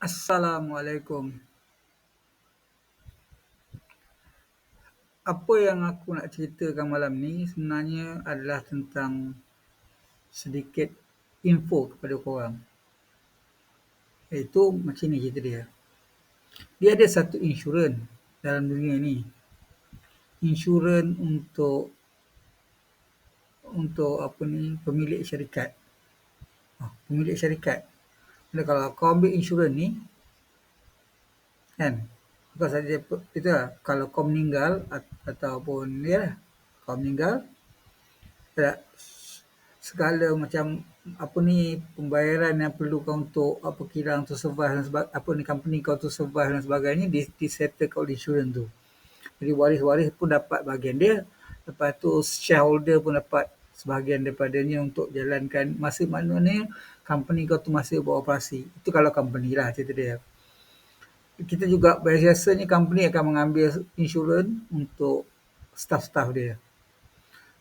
Assalamualaikum. Apa yang aku nak ceritakan malam ni sebenarnya adalah tentang sedikit info kepada korang. Iaitu macam ni cerita dia. Dia ada satu insurans dalam dunia ni. Insurans untuk untuk apa ni pemilik syarikat. Ah, Pemilik syarikat. Jadi kalau kau ambil insurans ni kan bukan saja lah, kalau kau meninggal at- ataupun ya lah, kau meninggal tak segala macam apa ni pembayaran yang perlu kau untuk apa kira untuk survive dan sebagainya, apa ni company kau untuk survive dan sebagainya di, di settle oleh insurans tu. Jadi waris-waris pun dapat bahagian dia. Lepas tu shareholder pun dapat sebahagian daripadanya untuk jalankan masa maknanya company kau tu masih beroperasi. Itu kalau company lah cerita dia. Kita juga biasanya company akan mengambil insurans untuk staff-staff dia.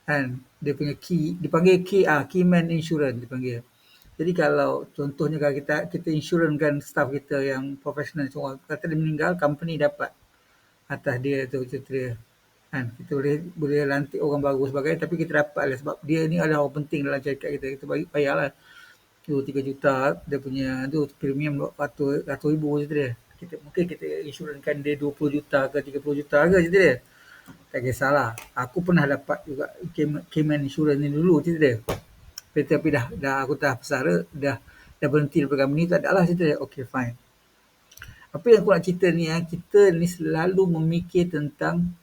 Kan? Dia punya key, dipanggil key, ah, key man insurance dipanggil. Jadi kalau contohnya kalau kita kita insurankan staff kita yang profesional, so, kata dia meninggal, company dapat atas dia tu cerita dia. Kan? Kita boleh boleh lantik orang baru sebagainya tapi kita dapat lah sebab dia ni adalah orang penting dalam syarikat kita. Kita bagi bayarlah. Tu 3 juta dia punya tu premium ratus ratus ribu cerita dia. Kita mungkin kita insurankan dia 20 juta ke 30 juta ke cerita dia. Tak kisahlah. Aku pernah dapat juga Cayman Insurance ni dulu cerita dia. Tapi, tapi dah dah aku dah bersara, dah dah berhenti daripada company tak ada lah cerita dia. Okay fine. Apa yang aku nak cerita ni, eh, kita ni selalu memikir tentang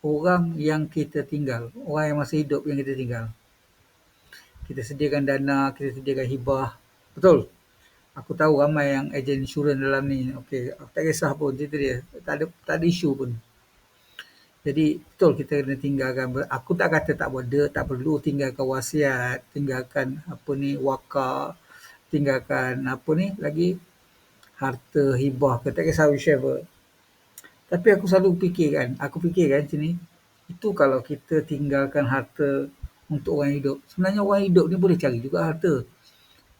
orang yang kita tinggal. Orang yang masih hidup yang kita tinggal. Kita sediakan dana, kita sediakan hibah. Betul? Aku tahu ramai yang ejen insurans dalam ni. Okey, tak kisah pun cerita dia. Tak ada, tak ada isu pun. Jadi betul kita kena tinggalkan. Aku tak kata tak boleh, tak perlu tinggalkan wasiat, tinggalkan apa ni wakaf, tinggalkan apa ni lagi harta hibah ke tak kisah whichever. Tapi aku selalu fikirkan, aku fikirkan macam ni, itu kalau kita tinggalkan harta untuk orang hidup. Sebenarnya orang hidup ni boleh cari juga harta.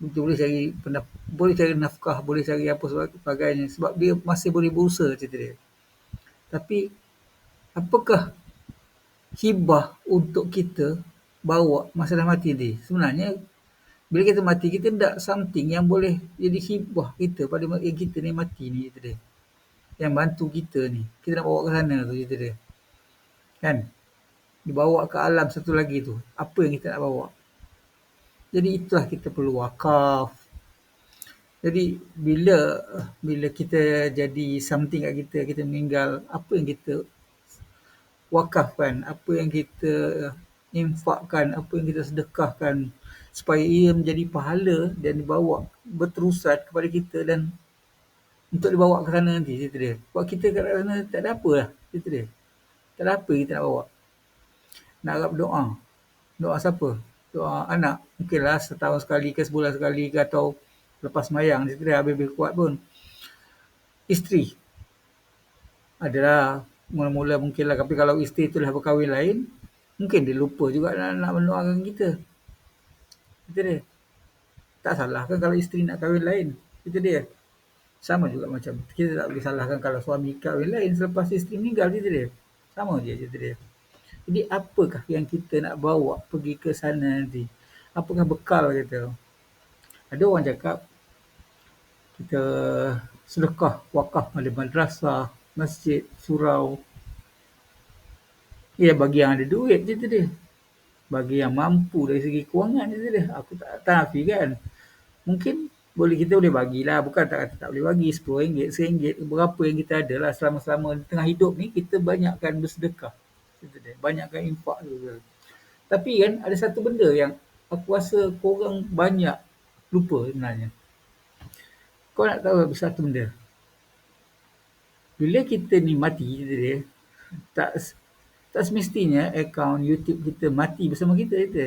Dia boleh cari pendap- boleh cari nafkah, boleh cari apa sebagainya sebab dia masih boleh berusaha cerita dia. Tapi apakah hibah untuk kita bawa masa dah mati ni? Sebenarnya bila kita mati kita tak something yang boleh jadi hibah kita pada kita ni mati ni cerita dia. Yang bantu kita ni. Kita nak bawa ke sana tu cerita dia. Kan? Dibawa ke alam satu lagi tu. Apa yang kita nak bawa? Jadi itulah kita perlu wakaf. Jadi bila bila kita jadi something kat kita, kita meninggal, apa yang kita wakafkan, apa yang kita infakkan, apa yang kita sedekahkan supaya ia menjadi pahala dan dibawa berterusan kepada kita dan untuk dibawa ke sana nanti cerita dia. Sebab kita kat sana tak ada apa lah cerita dia. Tak ada apa kita nak bawa. Nak harap doa. Doa siapa? Doa anak. Mungkinlah setahun sekali ke sebulan sekali ke atau lepas mayang cerita dia habis-habis kuat pun. Isteri. Adalah mula-mula mungkinlah tapi kalau isteri tu dah berkahwin lain mungkin dia lupa juga nak, nak mendoakan kita. Cerita dia. Tak salah kan kalau isteri nak kahwin lain. Cerita dia. Sama juga macam kita tak boleh salahkan kalau suami kahwin lain selepas isteri meninggal cerita dia. Sama je cerita dia. Jadi apakah yang kita nak bawa pergi ke sana nanti? Apakah bekal kita? Ada orang cakap kita sedekah wakaf pada madrasah, masjid, surau. Ya bagi yang ada duit cerita dia. Bagi yang mampu dari segi kewangan cerita dia. Aku tak tak nafikan. Mungkin boleh kita boleh bagilah. Bukan tak kata tak boleh bagi. RM10, RM1, berapa yang kita ada lah selama-selama tengah hidup ni kita banyakkan bersedekah. Banyakkan infak juga. Tapi kan ada satu benda yang aku rasa korang banyak lupa sebenarnya. Kau nak tahu satu benda? Bila kita ni mati cerita dia, tak tak semestinya akaun YouTube kita mati bersama kita kita.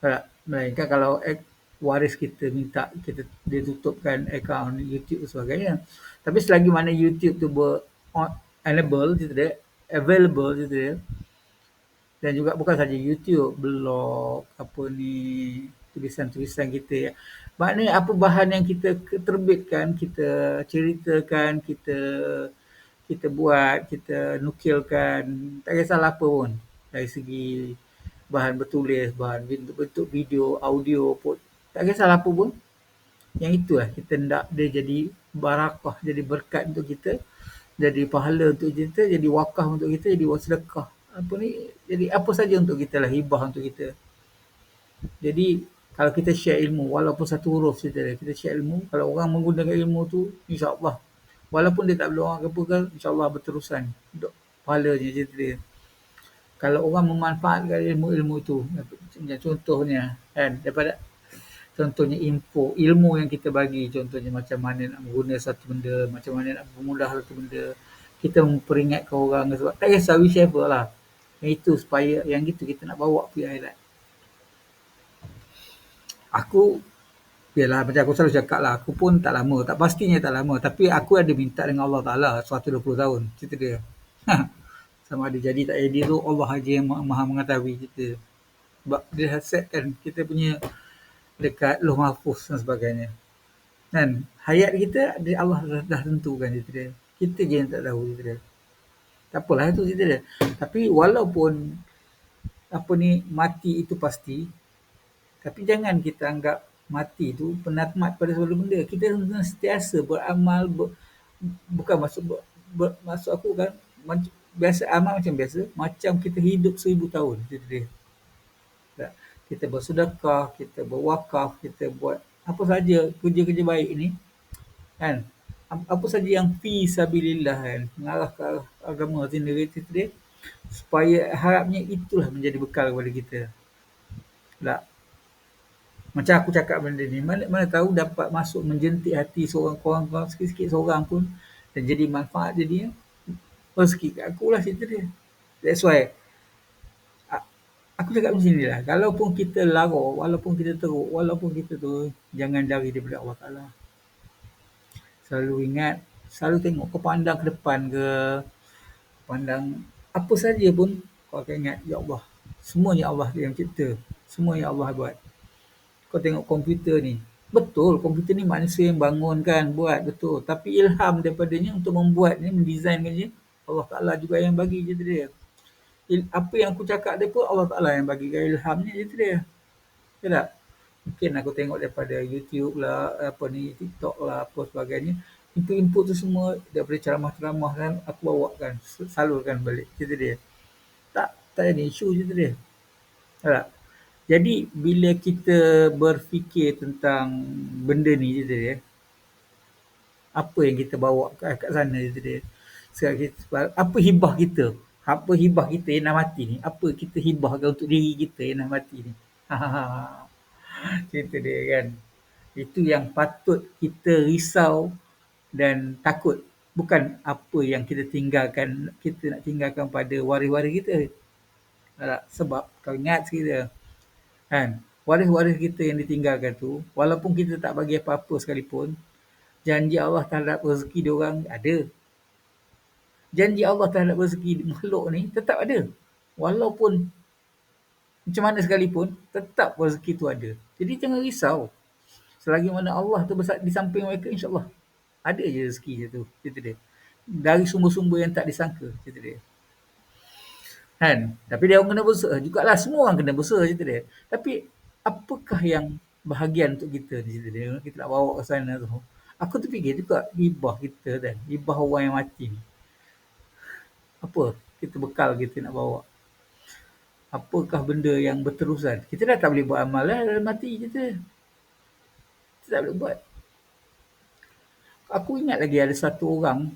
Tak. Melainkan kalau waris kita minta kita dia tutupkan akaun YouTube sebagainya. Tapi selagi mana YouTube tu ber enable cerita dia, available cerita dia, dan juga bukan saja YouTube, blog, apa ni, tulisan-tulisan kita, Maknanya apa bahan yang kita terbitkan, kita ceritakan, kita kita buat, kita nukilkan, tak kisahlah apa pun. Dari segi bahan bertulis, bahan bentuk video, audio pun, tak kisahlah apa pun. Yang itulah kita nak dia jadi barakah, jadi berkat untuk kita, jadi pahala untuk kita, jadi wakaf untuk kita, jadi sedekah. Apa ni, jadi apa saja untuk kita lah, hibah untuk kita. Jadi kalau kita share ilmu, walaupun satu huruf saja, kita share ilmu, kalau orang menggunakan ilmu tu, insyaAllah, walaupun dia tak boleh orang apa kan, insyaAllah berterusan. Untuk pahalanya cerita dia. Kalau orang memanfaatkan ilmu-ilmu itu, contohnya, kan, daripada contohnya info, ilmu yang kita bagi, contohnya macam mana nak menggunakan satu benda, macam mana nak memudah satu benda, kita memperingatkan orang sebab tak kisah whichever lah. Yang itu supaya yang itu kita nak bawa pergi akhirat. Aku Yalah macam aku selalu cakap lah, aku pun tak lama, tak pastinya tak lama. Tapi aku ada minta dengan Allah Ta'ala 120 tahun, cerita dia. Sama ada jadi tak jadi tu, Allah aja yang maha mengetahui kita. Sebab dia setkan kita punya dekat loh mahfuz dan sebagainya. Dan hayat kita Allah dah, dah tentukan cerita dia. Kita je yang tak tahu cerita dia. Tak apalah itu cerita dia. Tapi walaupun apa ni mati itu pasti, tapi jangan kita anggap mati itu penatmat pada seluruh benda. Kita sentiasa beramal, ber, bukan masuk ber, ber, masuk aku kan, biasa amal macam biasa, macam kita hidup seribu tahun. Cerita dia kita bersedekah, kita berwakaf, kita buat apa saja kerja-kerja baik ini kan? Apa saja yang fi sabilillah kan? Mengarah ke agama itu dia. Supaya harapnya itulah menjadi bekal kepada kita. Tak? Macam aku cakap benda ni mana mana tahu dapat masuk menjentik hati seorang kawan kawan sikit-sikit seorang pun dan jadi manfaat jadi rezeki kat aku lah cerita dia. That's why aku cakap macam ni lah. Kalaupun kita lara, walaupun kita teruk, walaupun kita tu, jangan lari daripada Allah Ta'ala. Selalu ingat, selalu tengok kau pandang ke depan ke, pandang apa saja pun, kau akan ingat, Ya Allah, semuanya Allah yang cipta. Semua yang Allah buat. Kau tengok komputer ni. Betul, komputer ni manusia yang bangun kan, buat, betul. Tapi ilham daripadanya untuk membuat ni, mendesainkan je, Allah Ta'ala juga yang bagi je dia apa yang aku cakap dia pun Allah Ta'ala yang bagi ilham ni itu dia. Ya tak? Mungkin aku tengok daripada YouTube lah, apa ni, TikTok lah, apa sebagainya. Input-input tu semua daripada ceramah-ceramah kan, aku bawa kan, salurkan balik. Cerita dia. Tak, tak ada isu cerita dia. Ya tak? Jadi, bila kita berfikir tentang benda ni cerita dia, apa yang kita bawa kat sana cerita dia. Apa hibah kita apa hibah kita yang nak mati ni? Apa kita hibahkan untuk diri kita yang nak mati ni? Cerita dia kan. Itu yang patut kita risau dan takut. Bukan apa yang kita tinggalkan kita nak tinggalkan pada waris-waris kita. Sebab kau ingat kita kan? Waris-waris kita yang ditinggalkan tu walaupun kita tak bagi apa-apa sekalipun janji Allah terhadap rezeki dia orang ada janji Allah terhadap rezeki makhluk ni tetap ada. Walaupun macam mana sekalipun, tetap rezeki tu ada. Jadi jangan risau. Selagi mana Allah tu besar di samping mereka, insyaAllah. Ada je rezeki je tu. Cerita dia. Dari sumber-sumber yang tak disangka. Cerita dia. Kan? Tapi dia orang kena berusaha. Juga lah semua orang kena berusaha. Cerita dia. Tapi apakah yang bahagian untuk kita? Cerita dia. Kita nak bawa ke sana tu. Aku tu fikir juga hibah kita kan. Hibah orang yang mati ni apa kita bekal kita nak bawa? Apakah benda yang berterusan? Kita dah tak boleh buat amal lah dalam mati kita. Kita tak boleh buat. Aku ingat lagi ada satu orang.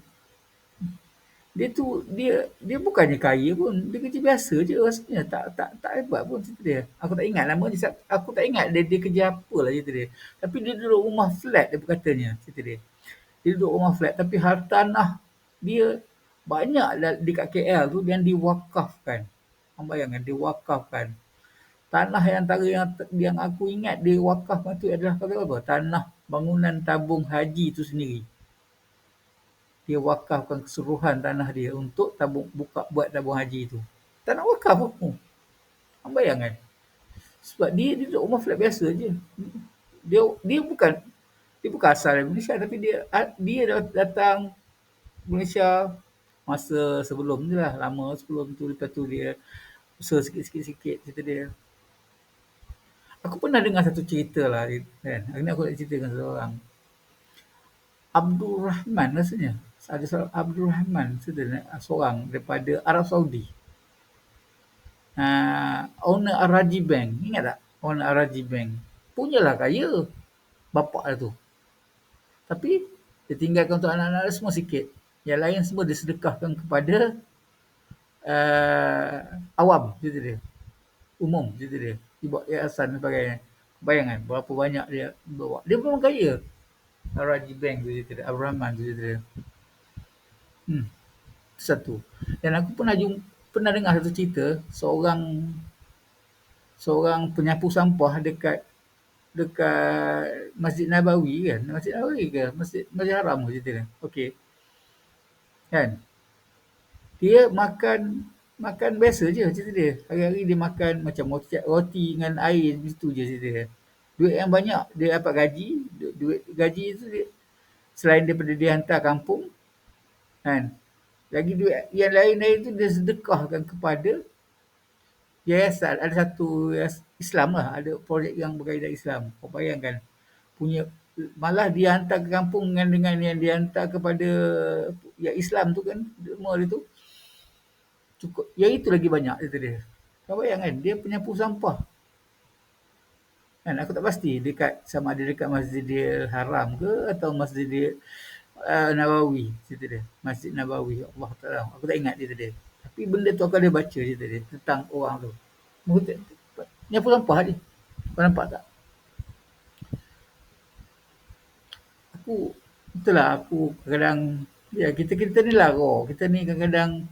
Dia tu dia dia bukannya kaya pun. Dia kerja biasa je rasanya. Tak tak tak hebat pun cerita dia. Aku tak ingat nama dia. Aku tak ingat dia dia kerja apa lah cerita dia. Tapi dia duduk rumah flat dia berkatanya cerita dia. Dia duduk rumah flat tapi hartanah dia banyak dekat KL tu yang diwakafkan. Kamu bayangkan diwakafkan. Tanah yang antara yang, yang aku ingat dia wakaf tu adalah kata apa? Tanah bangunan tabung haji tu sendiri. Dia wakafkan keseluruhan tanah dia untuk tabung buka buat tabung haji tu. Tak nak wakaf pun. Kamu bayangkan. Sebab dia, dia duduk rumah flat biasa je. Dia dia bukan dia bukan asal Malaysia tapi dia dia datang Malaysia masa sebelum tu lah. Lama sebelum tu lepas tu dia usaha sikit-sikit cerita dia. Aku pernah dengar satu cerita lah kan? Hari ni aku nak cerita dengan seorang Abdul Rahman rasanya. Ada seorang Abdul Rahman seorang daripada Arab Saudi. Uh, owner Araji Bank. Ingat tak? Owner Araji Bank. Punyalah kaya bapak dia tu. Tapi dia tinggalkan untuk anak-anak semua sikit yang lain semua disedekahkan kepada uh, awam cerita dia. Umum cerita dia. Dia buat yayasan dan sebagainya. Bayangkan berapa banyak dia bawa. Dia memang kaya. Raji Bank tu cerita dia. Abraham Rahman tu cerita dia. Hmm. Satu. Dan aku pernah jumpa, pernah dengar satu cerita seorang seorang penyapu sampah dekat dekat Masjid Nabawi kan? Masjid Nabawi ke? Masjid Masjid Haram cerita dia. Okey. Kan? Dia makan makan biasa je cerita dia. Hari-hari dia makan macam roti, dengan air itu je cerita dia. Duit yang banyak dia dapat gaji, duit gaji itu dia selain daripada dia hantar kampung kan. Lagi duit yang lain-lain tu dia sedekahkan kepada yayasan. Ada satu Islam lah, ada projek yang berkaitan Islam. Kau bayangkan punya malah dia hantar ke kampung dengan dengan yang dia hantar kepada ya Islam tu kan semua dia tu. Cukup yang itu lagi banyak itu dia. Kau bayang kan dia penyapu sampah. Kan aku tak pasti dekat sama ada dekat Masjidil Haram ke atau Masjidil uh, Nabawi cerita dia. Masjid Nabawi Allah Taala. Aku tak ingat dia. Tadi tapi benda tu akan dia baca cerita dia tentang orang tu. Penyapu sampah dia kau nampak tak aku itulah aku kadang ya kita kita ni lah roh. Kita ni kadang-kadang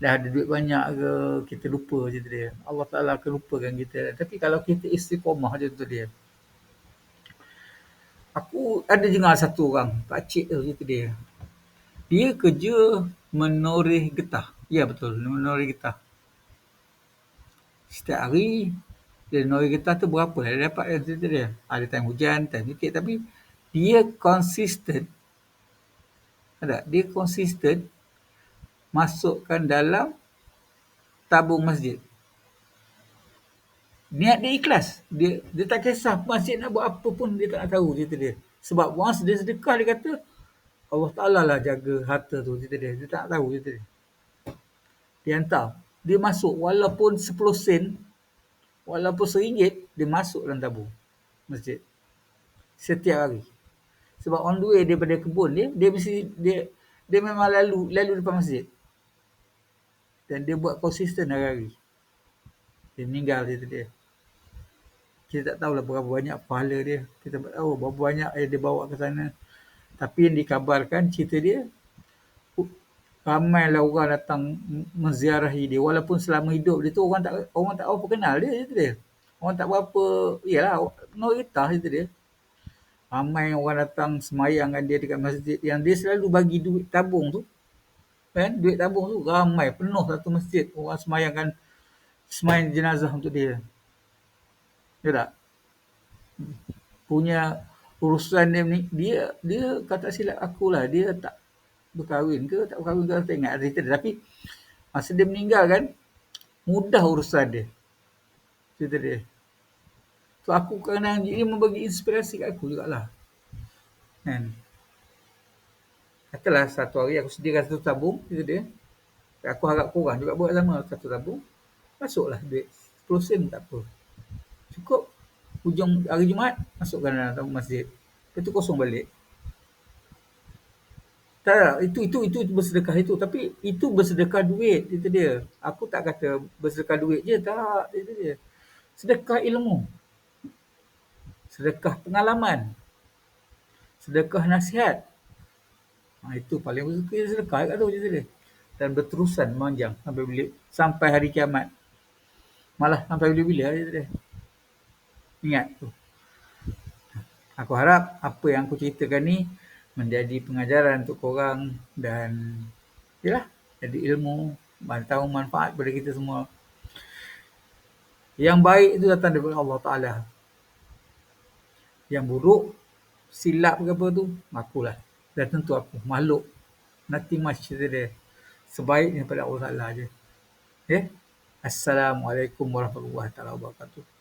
dah ada duit banyak ke kita lupa je dia. Allah Taala akan lupakan kita. Tapi kalau kita istiqomah je tu dia. Aku ada dengar satu orang, pak cik tu cerita dia. Dia kerja menoreh getah. Ya betul, menoreh getah. Setiap hari dia menoreh getah tu berapa dia dapat cerita dia. Ada time hujan, time sikit tapi dia konsisten ada dia konsisten masukkan dalam tabung masjid. Niat dia ikhlas. Dia dia tak kisah masjid nak buat apa pun dia tak nak tahu cerita dia. Sebab once dia sedekah dia kata Allah Ta'ala lah jaga harta tu cerita dia. Dia tak tahu cerita dia. Dia hantar. Dia masuk walaupun 10 sen walaupun seringgit dia masuk dalam tabung masjid. Setiap hari sebab on the way daripada kebun dia dia mesti dia dia memang lalu lalu depan masjid. Dan dia buat konsisten hari-hari. Dia meninggal dia dia. Kita tak tahu lah berapa banyak pahala dia. Kita tak tahu berapa banyak yang dia bawa ke sana. Tapi yang dikabarkan cerita dia ramailah orang datang menziarahi dia. Walaupun selama hidup dia tu orang tak orang tak apa kenal dia cerita dia. Orang tak berapa iyalah Norita cerita dia ramai orang datang semayang dengan dia dekat masjid. Yang dia selalu bagi duit tabung tu kan? Duit tabung tu ramai penuh satu masjid. Orang semayangkan semayang jenazah untuk dia. Ya tak? Punya urusan dia ni dia dia kata silap aku lah dia tak berkahwin ke tak berkahwin ke tak ingat cerita dia. Tapi masa dia meninggal kan mudah urusan dia. Cerita dia So aku kadang dia membagi inspirasi kat aku jugalah. Kan? Katalah satu hari aku sediakan satu tabung, kata dia. Aku harap kurang juga buat sama satu tabung. Masuklah duit. 10 sen tak apa. Cukup. Hujung hari Jumaat, masukkan dalam tabung masjid. Lepas tu kosong balik. Tak, itu, itu, itu, itu bersedekah itu. Tapi itu bersedekah duit, kata dia. Aku tak kata bersedekah duit je, tak, kata dia. Sedekah ilmu sedekah pengalaman, sedekah nasihat. Ha, itu paling suka sedekah kat tu cerita dia. Dan berterusan memanjang sampai bila, sampai hari kiamat. Malah sampai bila-bila dia. Ingat tu. Aku harap apa yang aku ceritakan ni menjadi pengajaran untuk korang dan yalah, jadi ilmu, tahu manfaat kepada kita semua. Yang baik itu datang daripada Allah Ta'ala. Yang buruk, silap ke apa tu, akulah. Dah tentu aku, makhluk. Much cerita dia. Sebaik daripada Allah Ta'ala je. Okay? Assalamualaikum warahmatullahi wabarakatuh.